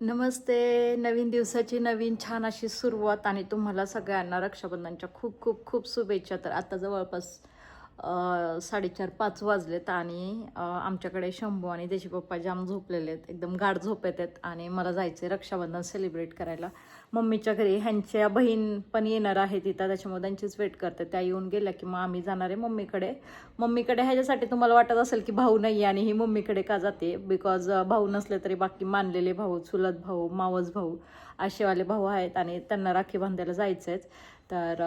नमस्ते. नवीन दिवसाची नवीन छान अशी सुरुवात आणि तुम्हाला सगळ्यांना रक्षाबंधनच्या खूप खूप खूप शुभेच्छा. तर आता जवळपास साडेचार पाच वाजलेत आणि आमच्याकडे शंभू आणि त्याचे पप्पा जाम झोपलेले आहेत. एकदम गाढ झोपेत आहेत आणि मला जायचं आहे रक्षाबंधन सेलिब्रेट करायला. मम्मीच्या घरी ह्यांच्या बहीण पण येणार आहे तिथं त्याच्यामुळे त्यांचीच वेट करते. त्या येऊन गेल्या की मग आम्ही जाणार आहे मम्मीकडे. मम्मीकडे ह्याच्यासाठी तुम्हाला वाटत असेल की भाऊ नाही आणि ही मम्मीकडे का जाते? बिकॉज भाऊ नसले तरी बाकी मानलेले भाऊ चुलत भाऊ मावस भाऊ असेवाले भाऊ आहेत आणि त्यांना राखी बांधायला जायचं आहेत तर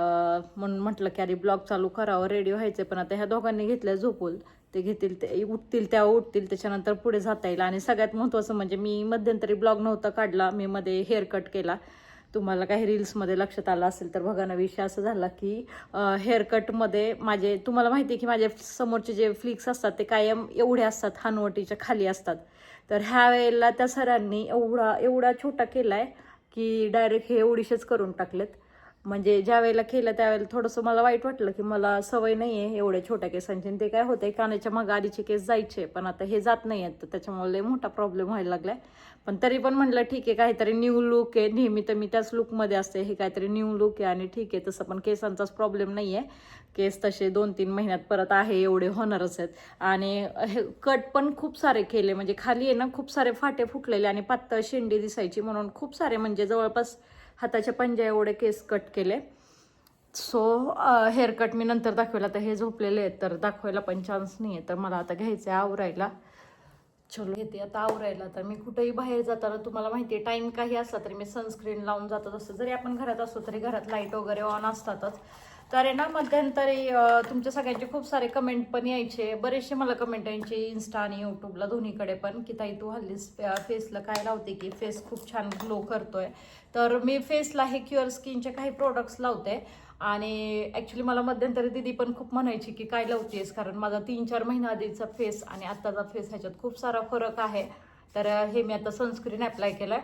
म्हणून म्हटलं की अरे ब्लॉग चालू करावं रेडिओ व्हायचं पण आता ह्या दोघांनी घेतलं झोपूल ते घेतील ते उठतील त्या उठतील. त्याच्यानंतर पुढे जाता येईल. आणि सगळ्यात महत्त्वाचं म्हणजे मी मध्यंतरी ब्लॉग नव्हता काढला. मी मध्ये हेअर कट केला. तुम्हाला काही रील्समध्ये लक्षात आलं असेल तर बघा ना विषय असं झाला की हेअरकटमध्ये माझे तुम्हाला माहिती आहे की माझे समोरचे जे फ्लिक्स असतात ते कायम एवढे असतात हानवटीच्या खाली असतात. तर ह्या वेळेला त्या सरांनी एवढा एवढा छोटा केला आहे की डायरेक्ट हे एवढीशेच करून टाकलेत. म्हणजे ज्या वेळेला केलं त्यावेळेला थोडंसं मला वाईट वाटलं की मला सवय नाही आहे एवढ्या छोट्या केसांची आणि ते काय होतंय कानाच्या मग आधीचे केस जायचे पण आता हे जात नाही आहेत तर त्याच्यामुळे लय मोठा प्रॉब्लेम व्हायला लागलाय. पण तरी पण म्हटलं ठीक आहे काहीतरी न्यू लुक आहे. नेहमी तर मी त्याच लुकमध्ये असते. हे काहीतरी न्यू लुक आहे आणि ठीक आहे तसं पण केसांचाच प्रॉब्लेम नाही आहे केस तसे दोन तीन महिन्यात परत आहे एवढे होणारच आहेत. आणि हे कट पण खूप सारे केले. म्हणजे खाली आहे ना खूप सारे फाटे फुटलेले आणि पातळ शेंडी दिसायची म्हणून खूप सारे म्हणजे जवळपास हाताच्या पंजा एवढे केस कट केले. सो हेअर कट मी नंतर दाखवला. तर हे झोपलेले आहेत तर दाखवायला पण चान्स नाही आहे तर मला आता घ्यायचं आहे आवरायला. चलो घेते आता आवरायला. तर मी कुठेही बाहेर जाताना तुम्हाला माहिती आहे टाईम काही असला तरी मी सनस्क्रीन लावून जातात. असं जरी आपण घरात असतो तरी घरात लाइट वगैरे ऑन असतातच. तर आहे ना मध्यंतरी तुमच्या सगळ्यांचे खूप सारे कमेंट पण यायचे. बरेचसे मला कमेंट यायचे इन्स्टा आणि यूट्यूबला दोन्हीकडे पण की ताई तू हल्लीच फेसला काय लावते की फेस खूप छान ग्लो करतोय. तर मी फेसला हे क्युअर स्किनचे काही प्रोडक्ट्स लावते. आणि ॲक्च्युली मला मध्यंतरी दिदी पण खूप म्हणायची की काय लावतेस? कारण माझा तीन चार महिना आधीचा फेस आणि आत्ताचा फेस ह्याच्यात खूप सारा फरक आहे. तर हे मी आता सनस्क्रीन अप्लाय आहे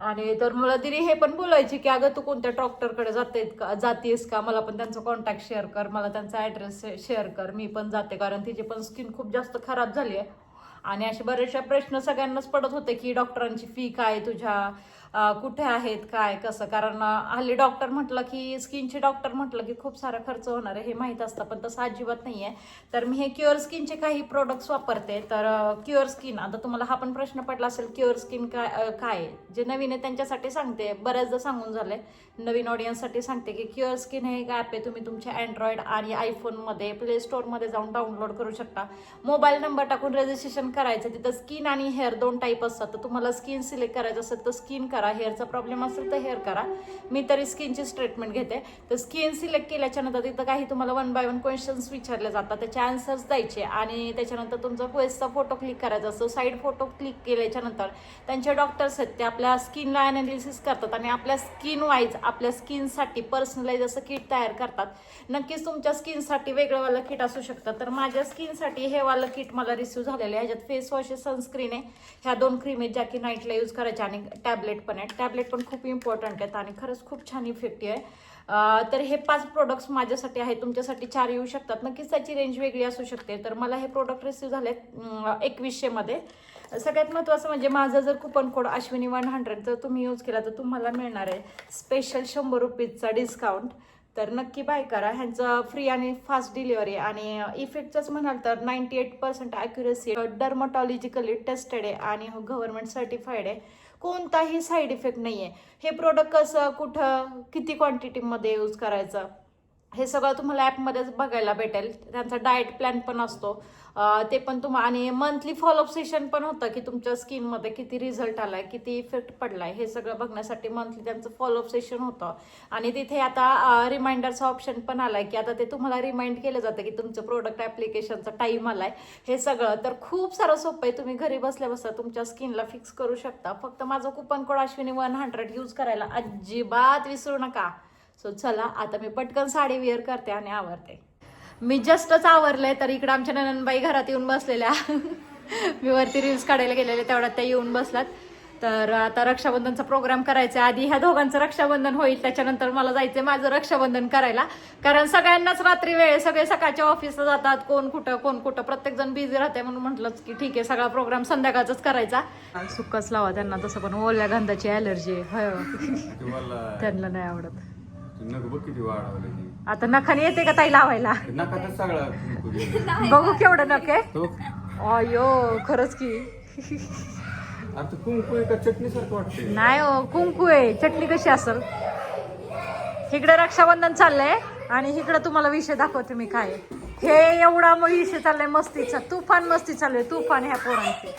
आणि तर मला दिदी हे पण बोलायची की अगं तू कोणत्या डॉक्टरकडे जाते का? जातेस का? मला पण त्यांचा कॉन्टॅक्ट शेअर कर मला त्यांचा ॲड्रेस शेअर कर मी पण जाते. कारण तिची पण स्किन खूप जास्त खराब झाली आहे आणि असे बरेचशा प्रश्न सगळ्यांनाच पडत होते की डॉक्टरांची फी काय तुझ्या? कुठे आहेत काय कसं? कारण हल्ली डॉक्टर म्हटलं की स्किनचे डॉक्टर म्हटलं की खूप सारा खर्च होणार आहे हे माहीत असतं पण तसं अजिबात नाही आहे तर मी हे क्युअर स्किनचे काही प्रोडक्ट्स वापरते तर क्युअर स्किन आता तुम्हाला हा पण प्रश्न पडला असेल क्युअर स्किन काय काय? आहे? जे नवीन आहे त्यांच्यासाठी सांगते बऱ्याचदा सांगून झालं आहे नवीन ऑडियन्ससाठी सांगते की क्युअर स्किन हे एक ॲप आहे तुम्ही तुमच्या अँड्रॉइड आणि आयफोनमध्ये प्ले स्टोअरमध्ये जाऊन डाउनलोड करू शकता. मोबाईल नंबर टाकून रजिस्ट्रेशन करायचं तिथं स्किन आणि हेअर दोन टाईप असतात तर तुम्हाला स्किन सिलेक्ट करायचं असेल तर स्किन करा हेअरचा प्रॉब्लेम असेल तर हेअर करा. मी तरी स्किनची ट्रीटमेंट घेते. तर स्किन सिलेक्ट केल्याच्यानंतर तिथं काही तुम्हाला वन बाय वन क्वेश्चन्स विचारले जातात. त्याचे आन्सर्स द्यायचे आणि त्याच्यानंतर तुमचा फेसचा फोटो क्लिक करायचा. असतो साईड फोटो क्लिक केल्याच्यानंतर त्यांचे डॉक्टर्स आहेत ते आपल्या स्किनला अनालिसिस करतात आणि आपल्या स्किन वाईज आपल्या स्किनसाठी पर्सनलाइज असं किट तयार करतात. नक्कीच तुमच्या स्किनसाठी वेगळंवालं किट असू शकतं. तर माझ्या स्किनसाठी हे वालं किट मला रिसिव्ह झालेलं आहे. ह्याच्यात फेस वॉश सनस्क्रीन आहे. ह्या दोन क्रीम आहेत ज्या की नाईटला यूज करायच्या आणि टॅबलेट पण आहेत टॅबलेट पण खूप इम्पॉर्टंट आहेत आणि खरंच खूप छान इफेक्टिव्ह आहे. तर हे पाच प्रोडक्ट्स माझ्यासाठी आहेत. तुमच्यासाठी चार येऊ शकतात. नक्कीच त्याची रेंज वेगळी असू शकते. तर मला हे प्रोडक्ट रिसीव झाले एकवीसशेमध्ये सगळ्यात महत्त्वाचं म्हणजे माझं जर coupon code Ashwini one hundred जर तुम्ही यूज केला तर तुम्हाला मिळणार आहे स्पेशल शंभर रुपीजचा डिस्काउंट तर नक्की बाय करा. ह्यांचं फ्री आणि फास्ट डिलिव्हरी आणि इफेक्टच म्हणाल तर ninety eight percent accuracy dermatologically tested आहे आणि हो गव्हर्नमेंट सर्टिफाईड आहे. कोणताही साईड इफेक्ट नाही आहे हे प्रोडक्ट कसं कुठं किती क्वांटिटीमध्ये यूज करायचं? हे सगळं तुम्हाला ॲपमध्येच बघायला भेटेल. त्यांचा डाएट प्लॅन पण असतो. ते पण तुम्हा आणि मंथली फॉलोअप सेशन पण होतं की तुमच्या स्किनमध्ये किती रिझल्ट आला आहे किती इफेक्ट पडला आहे हे सगळं बघण्यासाठी मंथली त्यांचं फॉलोअप सेशन होतं. आणि तिथे आता रिमाइंडरचा ऑप्शन पण आला आहे की आता ते तुम्हाला रिमाइंड केलं जातं की तुमचं प्रोडक्ट ॲप्लिकेशनचा टाईम आला आहे हे सगळं तर खूप सारं सोपं आहे. तुम्ही घरी बसल्या बसल्या तुमच्या स्किनला फिक्स करू शकता. फक्त माझं coupon code Ashwini one hundred use करायला अजिबात विसरू नका. सो चला आता मी पटकन साडी वेअर करते आणि आवरते. मी जस्टच आवरले तर इकडं आमच्या नननबाई घरात येऊन बसलेल्या. मी वरती रील्स काढायला गेलेले तेवढ्यात त्या येऊन बसलात. तर आता रक्षाबंधनचा प्रोग्राम करायचा आधी ह्या दोघांचं रक्षाबंधन होईल त्याच्यानंतर मला जायचंय माझं रक्षाबंधन करायला. कारण सगळ्यांनाच रात्री वेळ. सगळे सकाळच्या ऑफिसला जातात. कोण कुठं कोण कुठं प्रत्येक जण बिझी राहते म्हणून म्हटलंच की ठीक आहे सगळा प्रोग्राम संध्याकाळचाच करायचा. सुक्काच लावा त्यांना तसं पण. ओल्या गंधाची अलर्जी आहे. त्यांना नाही आवडत. नको बघ किती वाढवलं ती. आता नखाने येते का ताई लावायला? सगळा कुंकू. बघू केवढं नख आहे. तो अयो खरंच की. कुंकू आहे का चटणी सारखं वाटतंय. नाही हो कुंकू आहे. चटणी कशी असेल? इकडे रक्षाबंधन चाललंय आणि इकडे तुम्हाला विषय दाखवते मी काय आहे. हे एवढा मग विषय चाललाय मस्तीचा. तुफान मस्ती चालू आहे. तुफान ह्या पोरांची.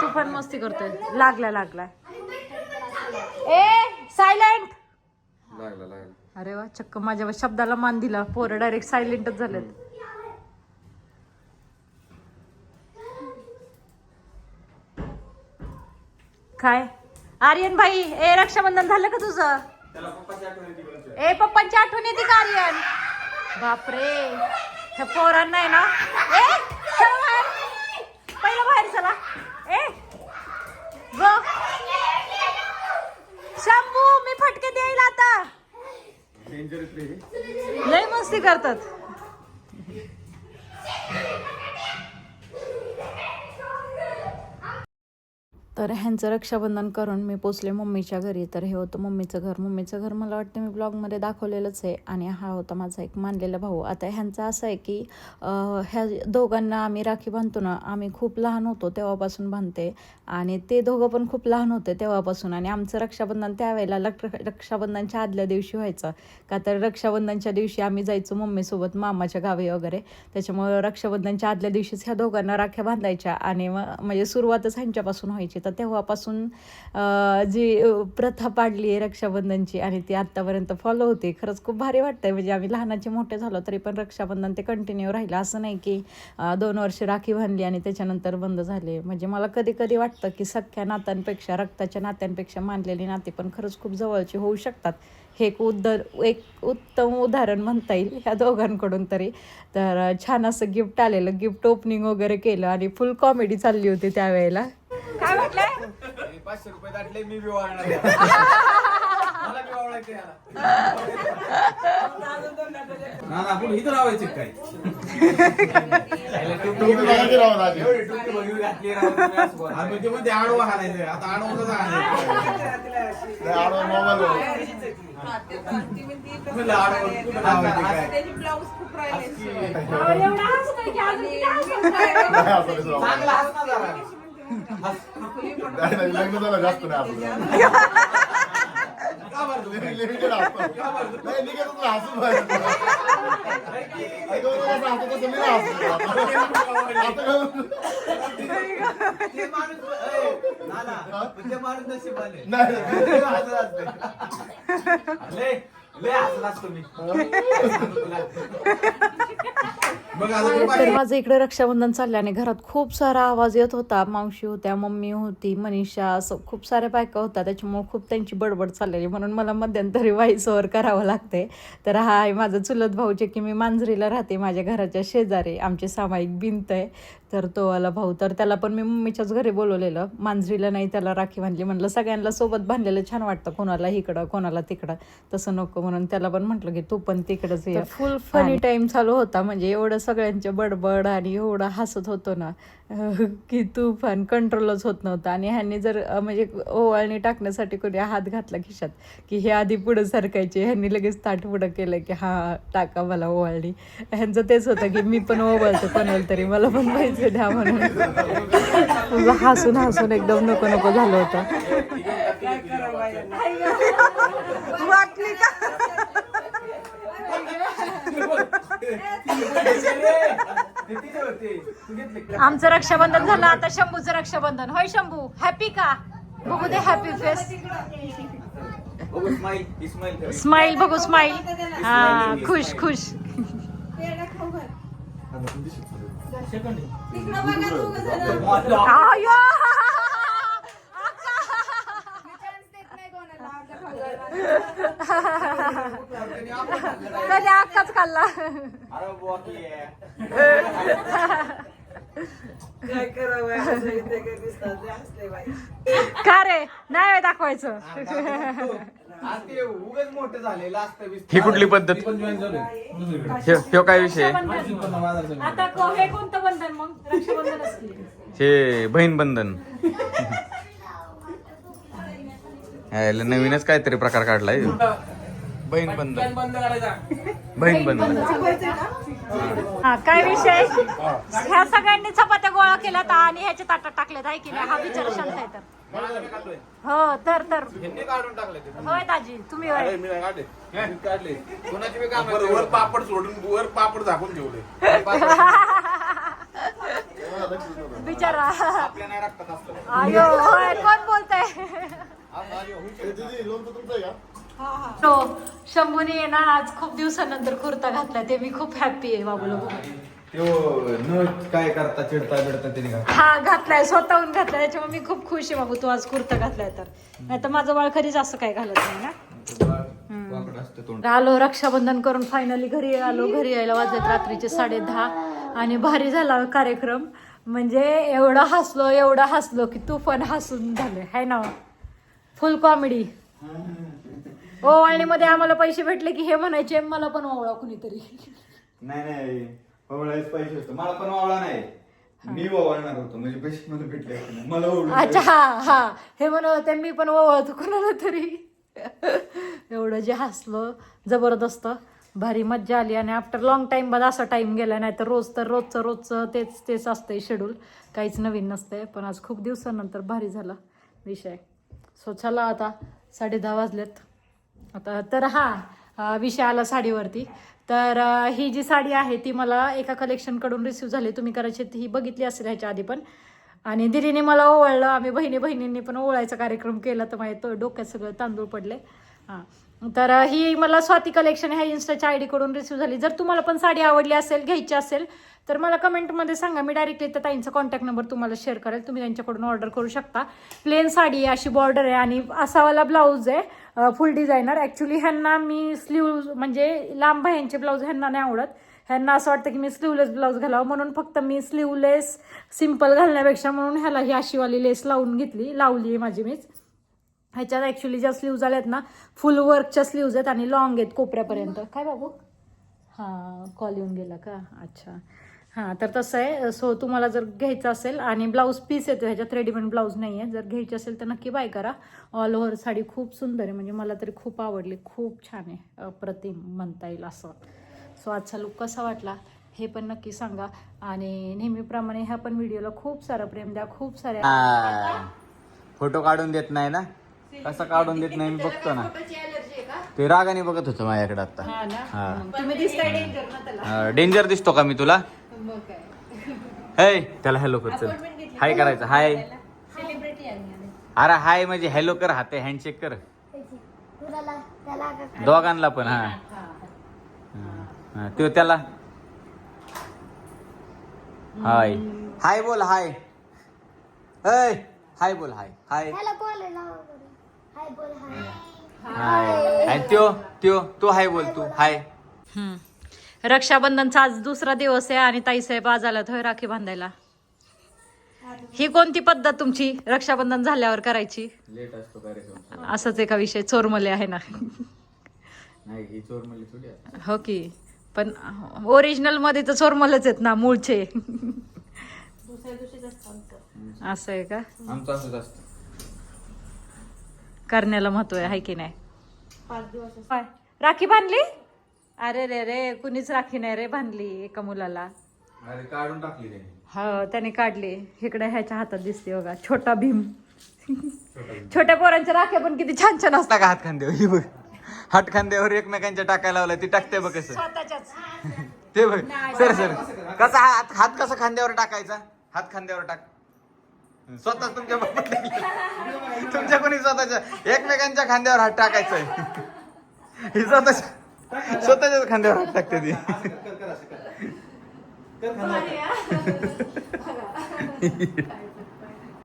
तुफान मस्ती करतोय. लागला लागला ए सायलेंट लागला लागला. अरे वा चक्क माझ्या शब्दाला मान दिला. पोरं डायरेक्ट सायलेंटच झालेत. काय? आर्यन भाई ए रक्षाबंधन झालं का तुझं? ए पप्पांची आठवण येते का आर्यन? बापरे. ह्या पोरांना आहे ना? ए चला बाहेर. पहिलं बाहेर चला. ए गो. शंभू मी फटके द्यायला आता. लय मस्ती करतात. तर ह्यांचं रक्षाबंधन करून मी पोचले मम्मीच्या घरी. तर हे होतं मम्मीचं घर. मम्मीचं घर मला वाटतं मी ब्लॉगमध्ये दाखवलेलंच आहे आणि हा होता माझा एक मानलेला भाऊ. आता ह्यांचं असं आहे की ह्या दोघांना आम्ही राखी बांधतो ना आम्ही खूप लहान होतो तेव्हापासून बांधते आणि ते दोघं पण खूप लहान होते तेव्हापासून आणि आमचं रक्षाबंधन त्यावेळेला लक्ष रक्षाबंधनच्या आदल्या दिवशी व्हायचं. का तर रक्षाबंधनच्या दिवशी आम्ही जायचो मम्मीसोबत मामाच्या गावी वगैरे. त्याच्यामुळं रक्षाबंधनच्या आदल्या दिवशीच ह्या दोघांना राख्या बांधायच्या आणि मग म्हणजे सुरुवातच ह्यांच्यापासून व्हायची. तर तेव्हापासून जी प्रथा पाडली आहे रक्षाबंधनची आणि ती आत्तापर्यंत फॉलो होते. खरंच खूप भारी वाटतंय. म्हणजे आम्ही लहानाचे मोठे झालो तरी पण रक्षाबंधन ते कंटिन्यू राहिलं. असं नाही की दोन वर्ष राखी बांधली आणि त्याच्यानंतर बंद झाले. म्हणजे मला कधी कधी वाटतं की सख्या नात्यांपेक्षा रक्ताच्या नात्यांपेक्षा मानलेली नाती पण खरंच खूप जवळची होऊ शकतात. हे एक उद्धर एक उत्तम उदाहरण म्हणता येईल ह्या दोघांकडून तरी. तर छान असं गिफ्ट आलेलं. गिफ्ट ओपनिंग वगैरे केलं आणि फुल कॉमेडी चालली होती त्यावेळेला. काय म्हटलंय पाचशे रुपये दाटले मी बी वाढणार मला बी ना ना आपण इथं लावायचे काय टोपी बघायची राव दाजी. एवढी टोपी बघून घातली राव तुम्ही असं बोला. आणि ते म्हणते आडवं हाणायचं आता आडवंच हाणायचं नाही, आडवा मोबाईलवर. म्हणलं आडवं कुठं लावायचे काय नाही असं नाही राव. चांगला हात ना जरा. नाही, नाही, लग्न झालं जास्त नाही आपलं. तुम्ही? लिमिटेड असतं. नाही, निघतच नाही, हसून बाहेर. ऐकू नका, असं हसत असं मी नाही हसत आता. आता काय- ते माणूस ए, नाना, ते माणूस नशिबाने. नाही. लय हसत असते. तर माझं इकडे रक्षाबंधन चालल्याने घरात खूप सारा आवाज येत होता. मावशी होत्या मम्मी होती मनीषा असं खूप साऱ्या बायका होत्या. त्याच्यामुळे खूप त्यांची बडबड चाललेली. म्हणून मला मध्यंतरी व्हाईस ओव्हर करावं लागते. तर हा आहे माझा चुलत भाऊ जे की मी मांजरीला राहते. माझ्या घराच्या शेजारी आमची सामायिक भिंत आहे. तर तो वाला भाऊ. तर त्याला पण मी मम्मीच्याच घरी बोलवलेलं. मांजरीला नाही त्याला राखी बांधली म्हणलं. सगळ्यांना सोबत बांधलेलं. छान वाटतं कोणाला इकडं कोणाला तिकडं. तसं नको म्हणून त्याला पण म्हटलं की तू पण तिकडंच ये. फुल फनी टाइम चालू होता. म्हणजे एवढं सगळ्यांच्या बडबड आणि एवढं हसत होतो ना. की तूफान कंट्रोलच होत नव्हतं आणि ह्यांनी जर म्हणजे ओवाळणी टाकण्यासाठी कोणी हात घातला खिशात की हे आधी पुढं सरकायचे ह्यांनी लगेच ताट पुढं केलं की हा टाका मला ओवाळणी ह्यांचं तेच होतं की मी पण ओवाळतो कोणाला तरी मला पण पैसे द्या म्हणून हसून हसून एकदम नको नको झालं होतं का आमचं रक्षाबंधन झालं आता शंभूचं रक्षाबंधन. होय शंभू? हॅपी का? बघू दे हॅपी फेस. स्माइल बघू स्माइल हा खुश खुश. आयो! कधी अक्काच खाल्ला. काय करावं असं इथे काही दिसतात ते हसले बाई का रे नाही दाखवायचं आज ते उगाच मोठे झाले लास्ट ही कुठली पद्धत? पण जॉईन झालोय दुसरीकडे. ह्यो ह्यो काय विषय आहे? माझी पण बाजार समिती. आता को- हे कोणतं बंधन मग रक्षाबंधनच की. हे बहीण बंधन यायला नवीनच काहीतरी प्रकार काढलाय ह्यो. बहीण बंद. करायचा. बहीण बंधन हा काय विषय ह्या सगळ्यांनी चपात्या गोळा केल्यात आणि ह्याच्या ताटात टाकल्यात आहे की नाही? हा विचार शांत आहे तर. हो तर तर. होय दाजी तुम्ही होय. वर पापड सोडून वर पापड झाकून ठेवले. बिचारा. अयो होय कोण बोलतय? आहे हो शंभूने आहे ना आज खूप दिवसानंतर कुर्ता घातला. ते मी खूप हॅप्पी आहे बाबूला बघून. त्यो न काय करता चिडता बिडता घातलं. हा घातलाय स्वतःहून घातलाय. त्याच्यामुळे मी खूप खुश आहे बाबू. तू आज कुर्ता घातलाय तर. नाही तर माझं बाळ कधीच असं काय घालत नाही ना? वाकडं असतं तोंड. आलो रक्षाबंधन करून फायनली घरी आलो. घरी यायला वाजलेत रात्रीचे साडे दहा आणि भारी झाला कार्यक्रम. म्हणजे एवढं हसलो एवढं हसलो की तू पण हसून झालं. हाय ना? फुल कॉमेडी ओवाळणीमध्ये आम्हाला पैसे भेटले की हे म्हणायचे मला पण ओवळा कुणीतरी. नाही नाही ओवळायच पाहिजे होतं मला पण ओवळा नाही. मी ओवळणार होतो. म्हणजे पैसे मला भेटले. मला अच्छा हा हा. हे म्हणत होते मी पण ओवळतो कोणाला तरी. एवढं जे हसलो जबरदस्त. भारी मज्जा आली. आणि आफ्टर लॉंग टाइम बाद असा टाइम गेला. नाही तर रोज तर रोजचं रोजचं तेच तेच असतंय शेड्यूल काहीच नवीन नसतंय. पण आज खूप दिवसानंतर भारी झाला विषय. सो चला आता साडे दहा वाजलेत. आता तर हा विषय आला साडीवरती. तर ही जी साडी आहे ती मला एका कलेक्शनकडून रिसिव्ह झाली. तुम्ही कदाचित ही बघितली असेल ह्याच्या आधी पण. आणि दिदीने मला ओवाळलं. आम्ही बहिणी बहिणींनी पण ओवाळायचा कार्यक्रम केला. तर माझ्या तो डोक्यात सगळं तांदूळ पडले हां. तर ही मला स्वाती कलेक्शन ह्या इन्स्टाच्या आय डीकडून रिसिव्ह झाली. जर तुम्हाला पण साडी आवडली असेल घ्यायची असेल तर मला कमेंटमध्ये सांगा. मी डायरेक्टली त्या ताईंचा कॉन्टॅक्ट नंबर तुम्हाला शेअर करेल. तुम्ही त्यांच्याकडून ऑर्डर करू शकता. प्लेन साडी आहे अशी बॉर्डर आहे. आणि असावाला ब्लाऊज आहे. फुल डिझायनर ॲक्च्युली ह्यांना मी स्लीव म्हणजे लांब ह्यांचे ब्लाऊज ह्यांना नाही आवडत. ह्यांना असं वाटतं की मी स्लीवलेस ब्लाऊज घालावं. म्हणून फक्त मी स्लीवलेस सिंपल घालण्यापेक्षा म्हणून ह्याला ही अशीवाली लेस लावून घेतली. लावली आहे माझी मीच. ह्याच्यात ॲक्च्युली ज्या स्लीव्ज आल्यात ना फुल वर्कच्या स्लीव्ज आहेत आणि लॉंग आहेत कोपऱ्यापर्यंत. काय बाबू? हां कॉल येऊन गेला का? अच्छा. हां तर तसं आहे. सो तुम्हाला जर घ्यायचं असेल आणि ब्लाऊज पीस येतो ह्याच्यात रेडीमेड ब्लाऊज नाही आहे. जर घ्यायची असेल तर नक्की बाय करा. ऑल ओव्हर साडी खूप सुंदर आहे. म्हणजे मला तरी खूप आवडली. खूप छान आहे अप्रतिम म्हणता येईल असं. सो आजचा लुक कसा वाटला हे पण नक्की सांगा. आणि नेहमीप्रमाणे ह्या पण व्हिडिओला खूप सारं प्रेम द्या. खूप साऱ्या फोटो काढून देत नाही ना? कसा काढून देत नाही? मी बघतो ना. ते रागाने बघत होतं माझ्याकडे आता. तुम्ही डेंजर दिसतो का मी तुला? हे त्याला हॅलो कर चल. हाय करायचं. हाय. अरे हाय म्हणजे हॅलो कर हाते हँडशेक कर. दोघांना पण हा. हा, तो त्याला. हाय. हाय बोल हाय. हाय. हाय बोल हाय. हाय. हाय बोल हाय. त्यो त्यो तो हाय बोल तू. हाय. हम्म. रक्षाबंधनचा आज दुसरा दिवस आहे आणि ताईसाहेब आज आल्यात होय राखी बांधायला. ही कोणती पद्धत तुमची रक्षाबंधन झाल्यावर करायची? लेट असतो कार्यक्रम. असंच एका विषय चोरमले आहे ना. नाही ही थोडी आहे. हो की. पण ओरिजिनलमध्ये तर चोरमलच आहेत ना मूळचे. असं आहे का? आमचं असंच असतं. करण्याला महत्त्व आहे हाय की नाही? राखी बांधली? अरे रे रे कुणीच राखी नाही रे बांधली एका मुलाला. अरे काढून टाकली त्याने. हो त्याने काढली. इकडे ह्याच्या हातात दिसते बघा छोटा भीम. छोट्या पोरांच्या राख्या पण किती छान छान असतात. असता का हात खांद्यावर ही बघ. हात खांद्यावर एकमेकांच्या टाकायला लावला ती टाकते बघ कसं. स्वतःच्याच. ते बघ. Sir sir. कसा हात हात कसं खांद्यावर टाकायचा? हात खांद्यावर टाक. स्वतः तुमच्या बापात तुमच्या कोणी स्वतःच्या एकमेकांच्या खांद्यावर हात टाकायचंय. ही स्वतःच्या स्वतःच्याच खांद्यावर हात टाकते ती कर कर असं कर कर खांदा.